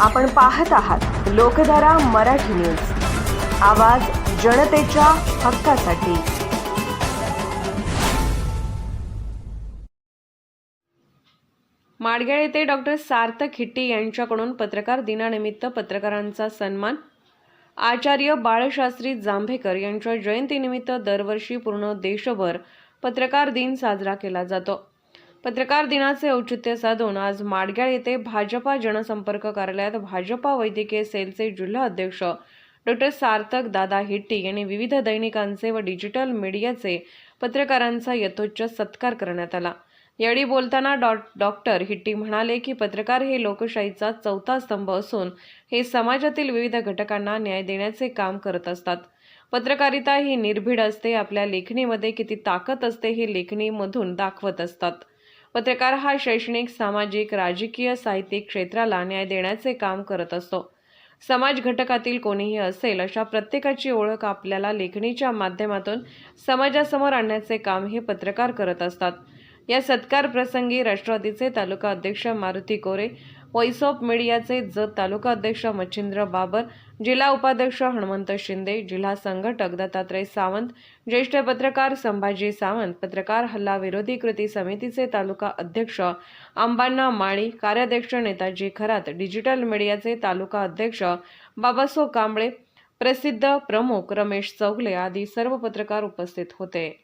आपण पाहत आहात लोकधारा मराठी न्यूज. आवाज जनतेच्या हक्कासाठी. माडगेळ येथे डॉक्टर सार्थक हिट्टी यांच्याकडून पत्रकार दिनानिमित्त पत्रकारांचा सन्मान. आचार्य बाळशास्त्री जांभेकर यांच्या जयंतीनिमित्त दरवर्षी पूर्ण देशभर पत्रकार दिन साजरा केला जातो. पत्रकार दिनाचे औचित्य साधून आज माडग्याळ येथे भाजपा जनसंपर्क कार्यालयात भाजपा वैद्यकीय सेलचे जिल्हा अध्यक्ष डॉक्टर सार्थक दादा हिट्टी यांनी विविध दैनिकांचे व डिजिटल मीडियाचे पत्रकारांचा यथोच्च सत्कार करण्यात आला. यावेळी बोलताना डॉ. डॉक्टर हिट्टी म्हणाले की पत्रकार हे लोकशाहीचा चौथा स्तंभ असून हे समाजातील विविध घटकांना न्याय देण्याचे काम करत असतात. पत्रकारिता ही निर्भीड असते आपल्या लेखणीमध्ये किती ताकद असते हे लेखणीमधून दाखवत असतात. पत्रकार हा शैक्षणिक सामाजिक राजकीय साहित्यिक क्षेत्राला न्याय देण्याचे काम करत असतो. समाज घटकातील कोणीही असेल अशा प्रत्येकाची ओळख आपल्याला लेखणीच्या माध्यमातून समाजासमोर आणण्याचे काम हे पत्रकार करत असतात. या सत्कार प्रसंगी राष्ट्रवादीचे तालुका अध्यक्ष मारुती कोरे व्हॉइस ऑफ मीडियाचे जत तालुका अध्यक्ष मच्छिंद्र बाबर जिल्हा उपाध्यक्ष हनुमंत शिंदे जिल्हा संघटक दत्तात्रय सावंत ज्येष्ठ पत्रकार संभाजी सावंत पत्रकार हल्ला विरोधी कृती समितीचे तालुका अध्यक्ष अंबांना माळी कार्याध्यक्ष नेताजी खरात डिजिटल मीडियाचे तालुका अध्यक्ष बाबासो कांबळे प्रसिद्ध प्रमुख रमेश चौगले आदी सर्व पत्रकार उपस्थित होते.